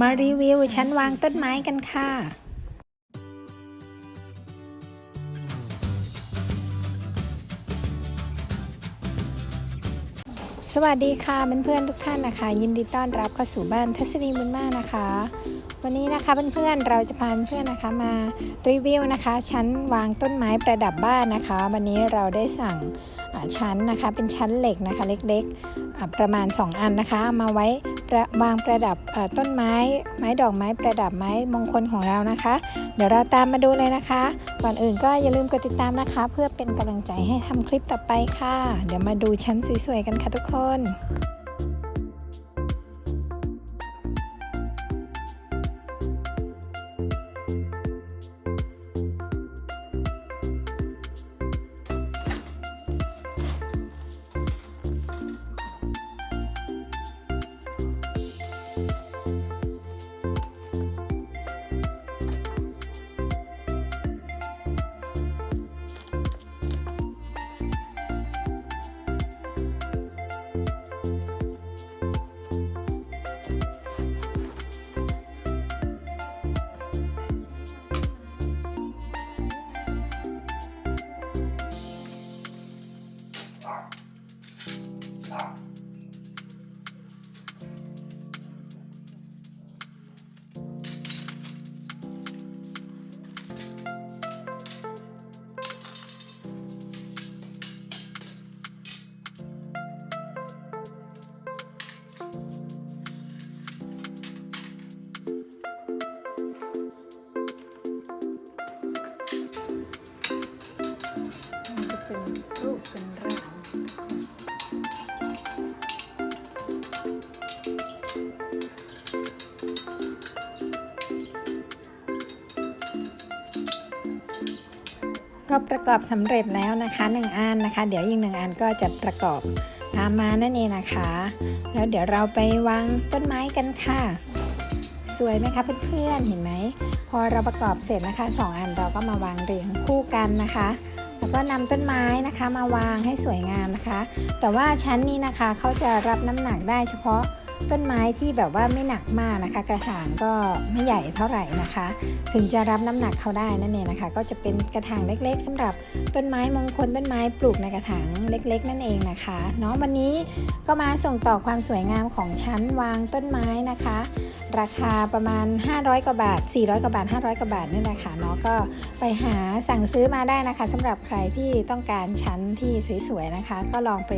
มารีวิวชั้นวางต้นไม้กันค่ะ สวัสดีค่ะเพื่อนๆทุกท่านนะคะ ยินดีต้อนรับเข้าสู่บ้านทัศนีบุญมากนะคะ วันนี้นะคะเพื่อนๆเราจะพาเพื่อนนะคะมารีวิวนะคะ ชั้นวางต้นไม้ประดับบ้านนะคะ วันนี้เราได้สั่งชั้นนะคะเป็นชั้นเหล็กนะคะเล็กๆ ประมาณ 2 อันนะคะมาไว้ วางประดับต้นไม้ ไม้ดอกไม้ประดับไม้มงคลของเรานะคะ เดี๋ยวเราตามมาดูเลยนะคะ ก่อนอื่นก็อย่าลืมกดติดตามนะคะ เพื่อเป็นกำลังใจให้ทำคลิปต่อไปค่ะ เดี๋ยวมาดูชั้นสวยๆกันค่ะทุกคน เป็นรูปเป็นร่างก็ประกอบสำเร็จแล้วนะคะหนึ่งอันนะคะ เดี๋ยวอีกหนึ่งอันก็จะประกอบตามมานั่นเองนะคะ แล้วเดี๋ยวเราไปวางต้นไม้กันค่ะ สวยไหมคะเพื่อนๆเห็นไหมพอเราประกอบเสร็จนะคะสองอันเราก็มาวางเรียงคู่กันนะคะ ก็นำต้นไม้นะคะมาวางให้สวยงามนะคะ แต่ว่าชั้นนี้นะคะเขาจะรับน้ำหนักได้เฉพาะ ต้นไม้ที่แบบว่าไม่หนักมากนะคะ กระถางก็ไม่ใหญ่เท่าไหร่นะคะ ถึงจะรับน้ำหนักเขาได้นั่นเองนะคะ ก็จะเป็นกระถางเล็ก ๆสำหรับต้นไม้มงคลต้นไม้ปลูกในกระถางเล็ก ๆ นั่นเองนะคะเนาะวันนี้ก็มาส่งต่อความสวยงามของชั้นวางต้นไม้นะคะ ราคาประมาณ 500กว่าบาท 400กว่าบาท 500กว่าบาทนี่แหละค่ะเนาะก็ไปหาสั่งซื้อมาได้นะคะสำหรับใครที่ต้องการชั้นที่สวยๆนะคะ ก็ลองไป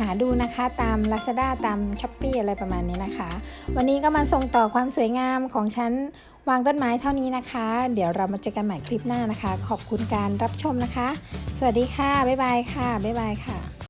หาดูนะคะตาม Lazada ตาม s h อ p e e อะไรประมาณมาณนี้นะคะ วันนี้ก็มาส่งต่อความสวยงามของชั้นวางต้นไม้เท่านี้นะคะ เดี๋ยวเรามาเจอกันใหม่คลิปหน้านะคะ ขอบคุณการรับชมนะคะ สวัสดีค่ะ บ๊ายบายค่ะ บ๊ายบายค่ะ